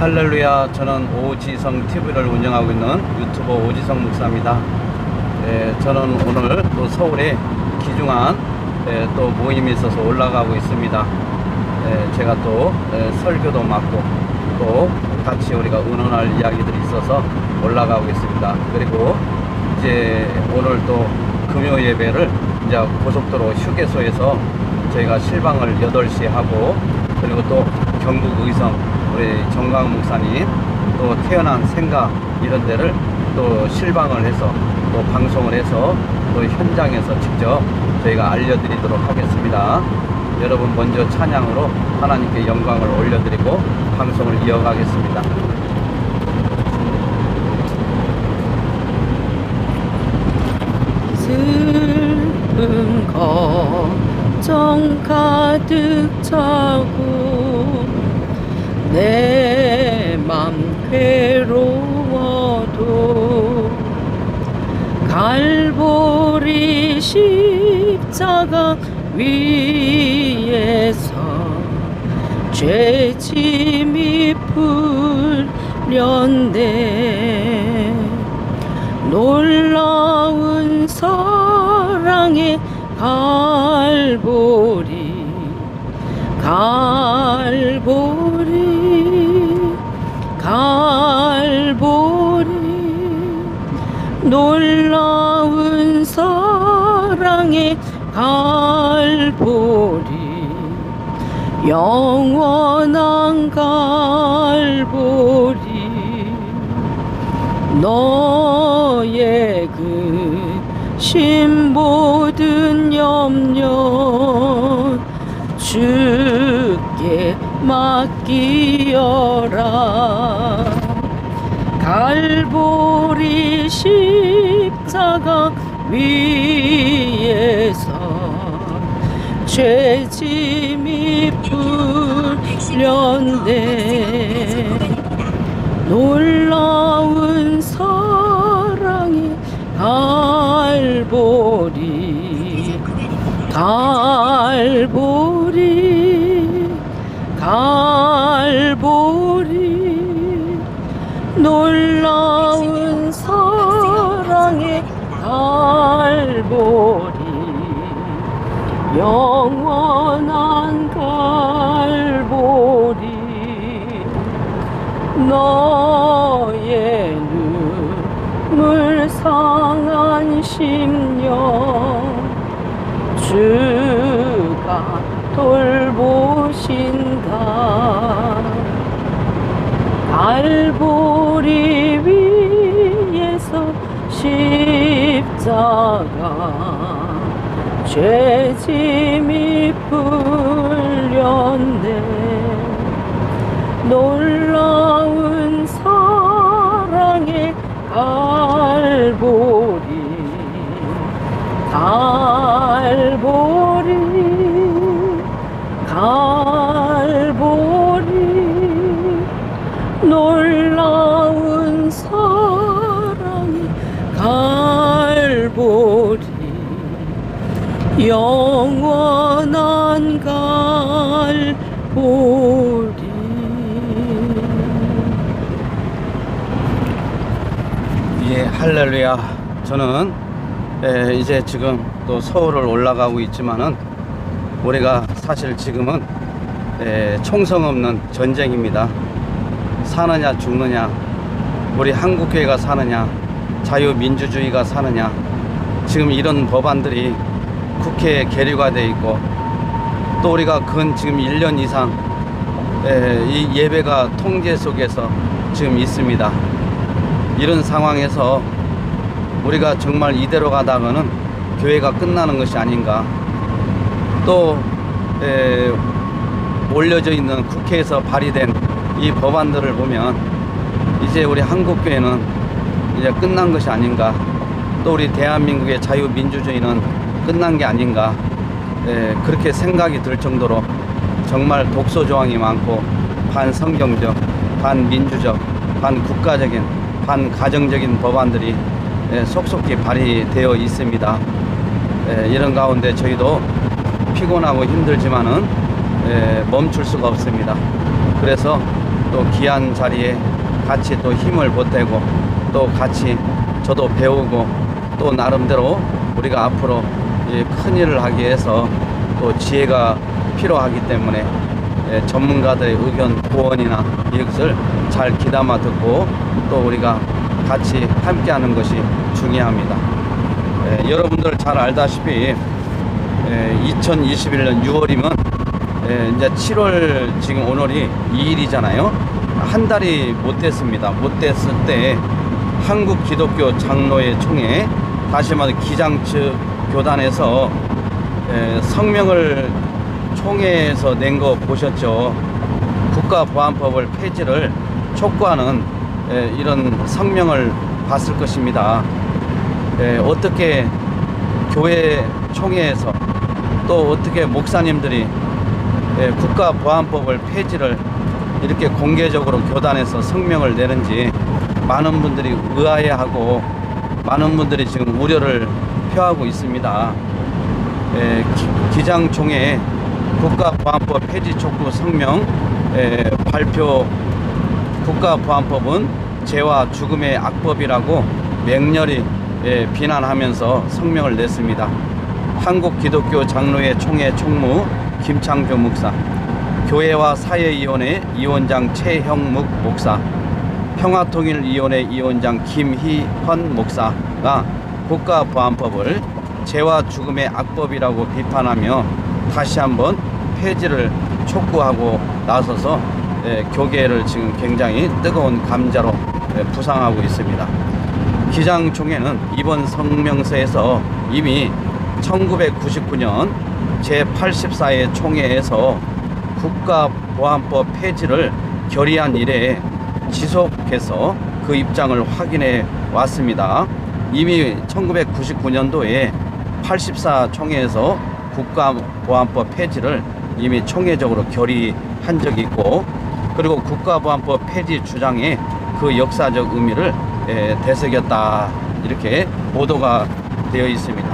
할렐루야. 저는 오지성 TV를 운영하고 있는 유튜버 오지성 목사입니다. 예, 저는 오늘 또 서울에 기중한 예, 또 모임이 있어서 올라가고 있습니다. 예, 제가 또 예, 설교도 맡고 또 같이 우리가 의논할 이야기들이 있어서 올라가고 있습니다. 그리고 이제 오늘 또 금요 예배를 이제 고속도로 휴게소에서 저희가 실방을 8시에 하고 그리고 또 경북 의성 우리 정강 목사님 또 태어난 생각 이런 데를 또 실방을 해서 또 방송을 해서 또 현장에서 직접 저희가 알려드리도록 하겠습니다. 여러분 먼저 찬양으로 하나님께 영광을 올려드리고 방송을 이어가겠습니다. 슬픔 걱정 가득 차고 내 맘 괴로워도 갈보리 십자가 위에서 죄짐이 풀렸네. 놀라운 사랑의 갈보리 갈보리 갈보리 놀라운 사랑의 갈보리 영원한 갈보리 너의 그 신 모든 염려 주께 맡기어라 갈보리 십자가 위에서 죄짐이 풀렸네. 놀라운 사랑의 갈보리 갈보리 갈보리 놀라운 사랑의 갈보리. 영원한 갈보리. 너의 눈물 상한 심령 주가 돌 갈보리 위에서 십자가 죄짐이 풀 영원한 갈보리 예, 할렐루야. 저는 에, 이제 지금 또 서울을 올라가고 있지만은 우리가 사실 지금은 에, 총성 없는 전쟁입니다. 사느냐 죽느냐, 우리 한국교회가 사느냐, 자유민주주의가 사느냐, 지금 이런 법안들이 국회에 계류가 돼 있고 또 우리가 근 지금 1년 이상 에, 이 예배가 통제 속에서 지금 있습니다. 이런 상황에서 우리가 정말 이대로 가다가는 교회가 끝나는 것이 아닌가. 또 에, 올려져 있는 국회에서 발의된 이 법안들을 보면 이제 우리 한국 교회는 이제 끝난 것이 아닌가. 또 우리 대한민국의 자유민주주의는 끝난 게 아닌가. 에, 그렇게 생각이 들 정도로 정말 독소 조항이 많고 반성경적, 반민주적, 반국가적인, 반가정적인 법안들이 에, 속속히 발의되어 있습니다. 에, 이런 가운데 저희도 피곤하고 힘들지만은 에, 멈출 수가 없습니다. 그래서 또 귀한 자리에 같이 또 힘을 보태고 또 같이 저도 배우고 또 나름대로 우리가 앞으로 이 큰 일을 하기 위해서 또 지혜가 필요하기 때문에 예, 전문가들의 의견 조언이나 이것을 잘 귀담아 듣고 또 우리가 같이 함께하는 것이 중요합니다. 예, 여러분들 잘 알다시피 2021년 6월이면 이제 7월 지금 오늘이 2일이잖아요. 한 달이 못 됐습니다. 못 됐을 때 한국 기독교 장로회 총회 다시 말해 기장 측 교단에서 에, 성명을 총회에서 낸 거 보셨죠? 국가보안법을 폐지를 촉구하는 에, 이런 성명을 봤을 것입니다. 에, 어떻게 교회 총회에서 또 어떻게 목사님들이 예, 국가보안법을 폐지를 이렇게 공개적으로 교단에서 성명을 내는지 많은 분들이 의아해하고 많은 분들이 지금 우려를 표하고 있습니다. 예, 기- 기장총회 국가보안법 폐지 촉구 성명 예, 발표 국가보안법은 죄와 죽음의 악법이라고 맹렬히 예, 비난하면서 성명을 냈습니다. 한국기독교 장로회 총회 총무 김창조 목사, 교회와 사회위원회 위원장 최형묵 목사, 평화통일위원회 위원장 김희헌 목사가 국가 보안법을 죄와 죽음의 악법이라고 비판하며 다시 한번 폐지를 촉구하고 나서서 예, 교계를 지금 굉장히 뜨거운 감자로 예, 부상하고 있습니다. 기장총회는 이번 성명서에서 이미 1999년 제84회 총회에서 국가보안법 폐지를 결의한 이래 지속해서 그 입장을 확인해 왔습니다. 이미 1999년도에 84 총회에서 국가보안법 폐지를 이미 총회적으로 결의한 적이 있고 그리고 국가보안법 폐지 주장에 그 역사적 의미를 에, 되새겼다 이렇게 보도가 되어 있습니다.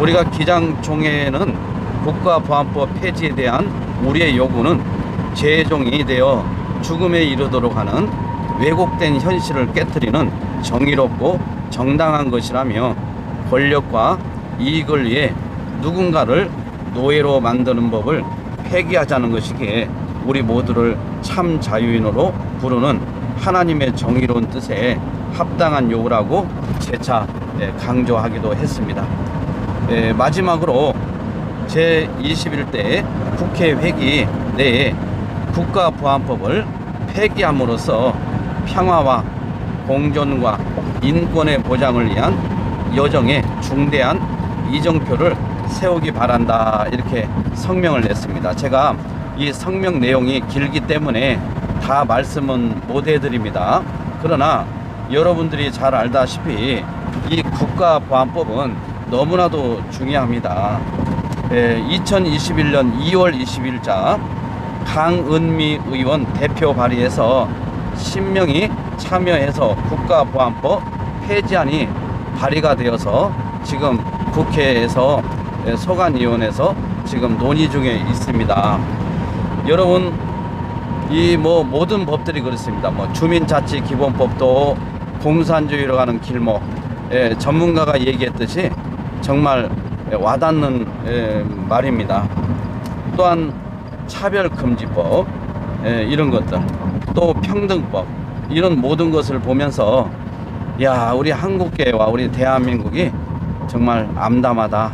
우리가 기장총회는 국가보안법 폐지에 대한 우리의 요구는 재종이 되어 죽음에 이르도록 하는 왜곡된 현실을 깨뜨리는 정의롭고 정당한 것이라며 권력과 이익을 위해 누군가를 노예로 만드는 법을 폐기하자는 것이기에 우리 모두를 참 자유인으로 부르는 하나님의 정의로운 뜻에 합당한 요구라고 재차 예, 강조하기도 했습니다. 예, 마지막으로 제21대 국회 회기 내에 국가보안법을 폐기함으로써 평화와 공존과 인권의 보장을 위한 여정에 중대한 이정표를 세우기 바란다 이렇게 성명을 냈습니다. 제가 이 성명 내용이 길기 때문에 다 말씀은 못 해드립니다. 그러나 여러분들이 잘 알다시피 이 국가보안법은 너무나도 중요합니다. 예, 2021년 2월 20일자 강은미 의원 대표 발의에서 신명이 참여해서 국가보안법 폐지안이 발의가 되어서 지금 국회에서 예, 소관위원회에서 지금 논의 중에 있습니다. 여러분 이 뭐 모든 법들이 그렇습니다. 뭐 주민자치기본법도 공산주의로 가는 길목 예, 전문가가 얘기했듯이 정말 와닿는 예, 말입니다. 또한 차별금지법 예, 이런 것들 또 평등법 이런 모든 것을 보면서 야 우리 한국계와 우리 대한민국이 정말 암담하다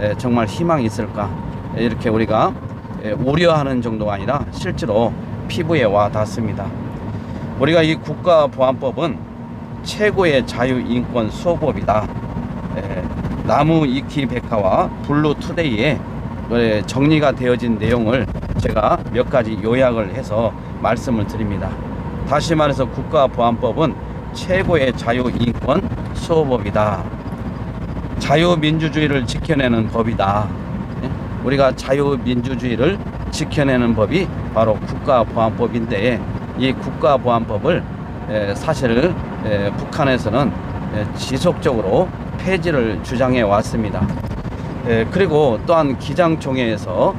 예, 정말 희망이 있을까 예, 이렇게 우리가 예, 우려하는 정도가 아니라 실제로 피부에 와 닿습니다. 우리가 이 국가보안법은 최고의 자유인권 수호법이다. 예, 나무 이키 백화와 블루 투데이에 예, 정리가 되어진 내용을 제가 몇 가지 요약을 해서 말씀을 드립니다. 다시 말해서 국가보안법은 최고의 자유인권 수호법이다. 자유민주주의를 지켜내는 법이다. 예? 우리가 자유민주주의를 지켜내는 법이 바로 국가보안법인데 이 국가보안법을 에, 사실 에, 북한에서는 에, 지속적으로 폐지를 주장해 왔습니다. 에, 그리고 또한 기장총회에서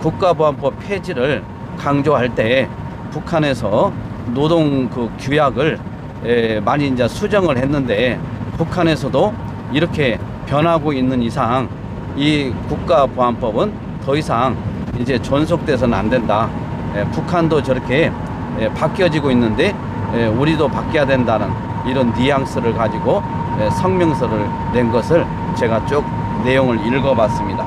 국가보안법 폐지를 강조할 때 북한에서 노동 그 규약을 에, 많이 이제 수정을 했는데 북한에서도 이렇게 변하고 있는 이상 이 국가보안법은 더 이상 이제 존속돼서는 안 된다. 에, 북한도 저렇게 에, 바뀌어지고 있는데 에, 우리도 바뀌어야 된다는 이런 뉘앙스를 가지고 에, 성명서를 낸 것을 제가 쭉 내용을 읽어봤습니다.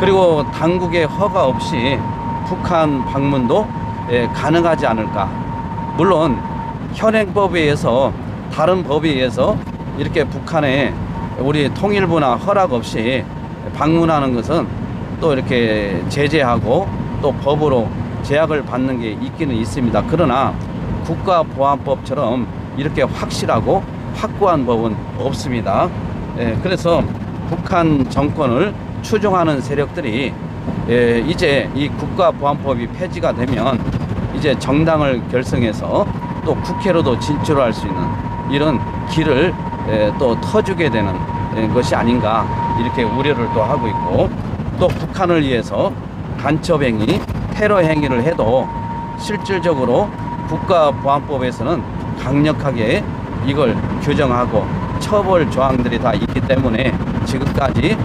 그리고 당국의 허가 없이 북한 방문도 에, 가능하지 않을까. 물론 현행법에 의해서 다른 법에 의해서 이렇게 북한에 우리 통일부나 허락 없이 방문하는 것은 또 이렇게 제재하고 또 법으로 제약을 받는 게 있기는 있습니다. 그러나 국가보안법처럼 이렇게 확실하고 확고한 법은 없습니다. 예, 그래서 북한 정권을 추종하는 세력들이 예, 이제 이 국가보안법이 폐지가 되면 이제 정당을 결성해서 또 국회로도 진출할 수 있는 이런 길을 예, 또 터주게 되는 예, 것이 아닌가 이렇게 우려를 또 하고 있고 또 북한을 위해서 간첩행위, 테러 행위를 해도 실질적으로 국가보안법에서는 강력하게 이걸 규정하고 처벌 조항들이 다 있기 때문에 지금까지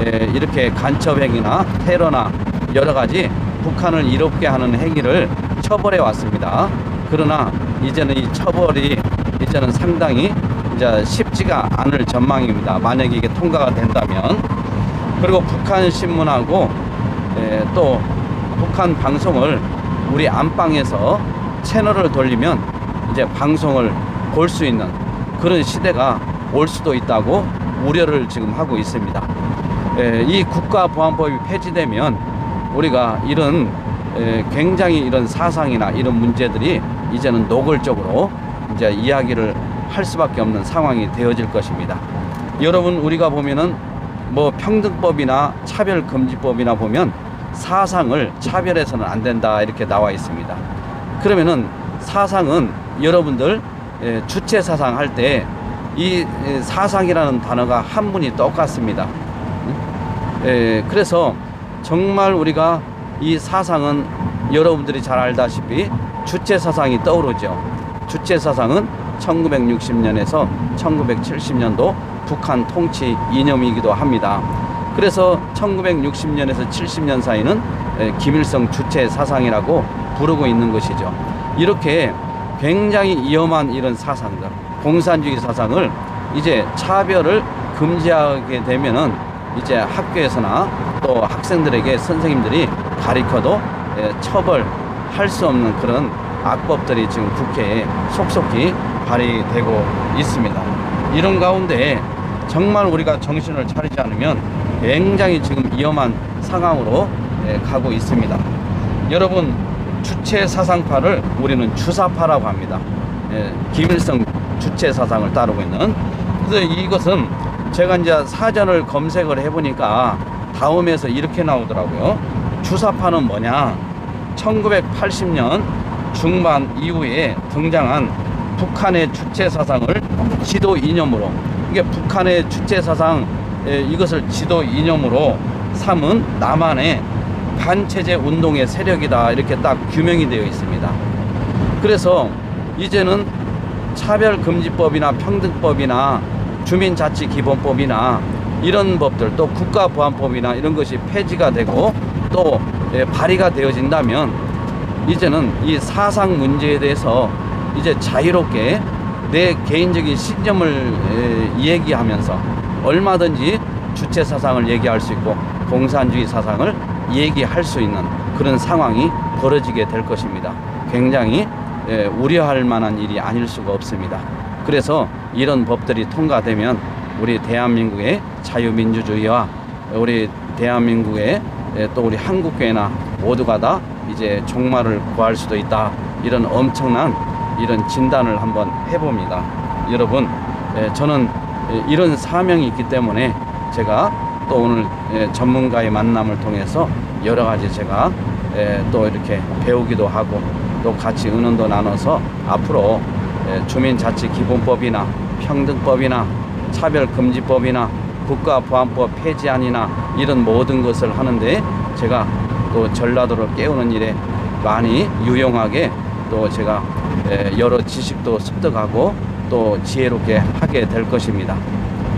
에, 이렇게 간첩행위나 테러나 여러 가지 북한을 이롭게 하는 행위를 처벌해 왔습니다. 그러나 이제는 이 처벌이 이제는 상당히 이제 쉽지가 않을 전망입니다. 만약에 이게 통과가 된다면 그리고 북한 신문하고 에, 또 북한 방송을 우리 안방에서 채널을 돌리면 이제 방송을 볼 수 있는 그런 시대가 올 수도 있다고 우려를 지금 하고 있습니다. 에, 이 국가보안법이 폐지되면 우리가 이런 에, 굉장히 이런 사상이나 이런 문제들이 이제는 노골적으로 이제 이야기를 할 수밖에 없는 상황이 되어질 것입니다. 여러분 우리가 보면은 뭐 평등법이나 차별금지법이나 보면 사상을 차별해서는 안 된다 이렇게 나와 있습니다. 그러면은 사상은 여러분들 에, 주체 사상 할 때 이 사상이라는 단어가 한문이 똑같습니다. 에, 그래서 정말 우리가 이 사상은 여러분들이 잘 알다시피 주체 사상이 떠오르죠. 주체 사상은 1960년에서 1970년도 북한 통치 이념이기도 합니다. 그래서 1960년에서 70년 사이는 에, 김일성 주체 사상이라고 부르고 있는 것이죠. 이렇게 굉장히 위험한 이런 사상들, 공산주의 사상을 이제 차별을 금지하게 되면은 이제 학교에서나 또 학생들에게 선생님들이 가리켜도 에, 처벌할 수 없는 그런 악법들이 지금 국회에 속속히 발의되고 있습니다. 이런 가운데 정말 우리가 정신을 차리지 않으면 굉장히 지금 위험한 상황으로 에, 가고 있습니다. 여러분 주체 사상파를 우리는 주사파라고 합니다. 예, 김일성 주체 사상을 따르고 있는. 그래서 이것은 제가 이제 사전을 검색을 해보니까 다음에서 이렇게 나오더라고요. 주사파는 뭐냐? 1980년 중반 이후에 등장한 북한의 주체 사상을 지도 이념으로 이게 북한의 주체 사상 에, 이것을 지도 이념으로 삼은 남한의 반체제 운동의 세력이다 이렇게 딱 규명이 되어 있습니다. 그래서 이제는 차별금지법이나 평등법이나 주민자치기본법이나 이런 법들 또 국가보안법이나 이런 것이 폐지가 되고 또 예, 발의가 되어진다면 이제는 이 사상 문제에 대해서 이제 자유롭게 내 개인적인 신념을 에, 얘기하면서 얼마든지 주체 사상을 얘기할 수 있고 공산주의 사상을 얘기할 수 있는 그런 상황이 벌어지게 될 것입니다. 굉장히 에, 우려할 만한 일이 아닐 수가 없습니다. 그래서 이런 법들이 통과되면 우리 대한민국의 자유민주주의와 우리 대한민국의 에, 또 우리 한국교회나 모두가 다 이제 종말을 구할 수도 있다. 이런 엄청난 이런 진단을 한번 해봅니다. 여러분, 에, 저는 에, 이런 사명이 있기 때문에 제가 또 오늘 에, 전문가의 만남을 통해서 여러 가지 제가 에, 또 이렇게 배우기도 하고 또 같이 의논도 나눠서 앞으로 에, 주민자치기본법이나 평등법이나 차별금지법이나 국가보안법 폐지안이나 이런 모든 것을 하는데 제가 또 전라도를 깨우는 일에 많이 유용하게 또 제가 에, 여러 지식도 습득하고 또 지혜롭게 하게 될 것입니다.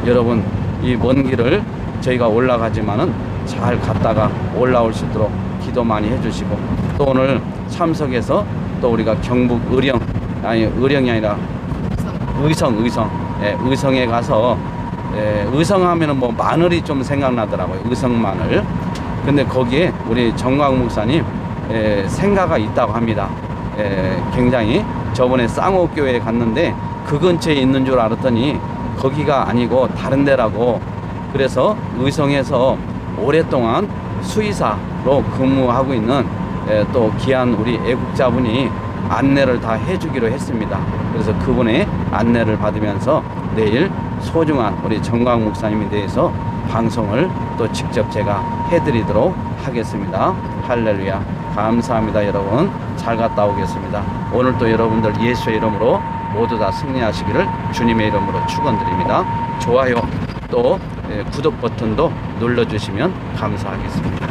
여러분 이 먼 길을 저희가 올라가지만은 잘 갔다가 올라올 수 있도록 기도 많이 해주시고 또 오늘 참석해서 또 우리가 경북 의령 아니 의령이 아니라 의성 의성 예, 의성에 가서 예, 의성 하면은 뭐 마늘이 좀 생각나더라고요 의성 마늘. 근데 거기에 우리 정광 목사님 예, 생가가 있다고 합니다. 예, 굉장히 저번에 쌍옥교회에 갔는데 그 근처에 있는 줄 알았더니 거기가 아니고 다른 데라고. 그래서 의성에서 오랫동안 수의사로 근무하고 있는 예, 또 귀한 우리 애국자분이 안내를 다 해주기로 했습니다. 그래서 그분의 안내를 받으면서 내일 소중한 우리 정광 목사님에 대해서 방송을 또 직접 제가 해드리도록 하겠습니다. 할렐루야. 감사합니다, 여러분. 잘 갔다 오겠습니다. 오늘 또 여러분들 예수의 이름으로 모두 다 승리하시기를 주님의 이름으로 축원드립니다. 좋아요 또 예, 구독 버튼도 눌러주시면 감사하겠습니다.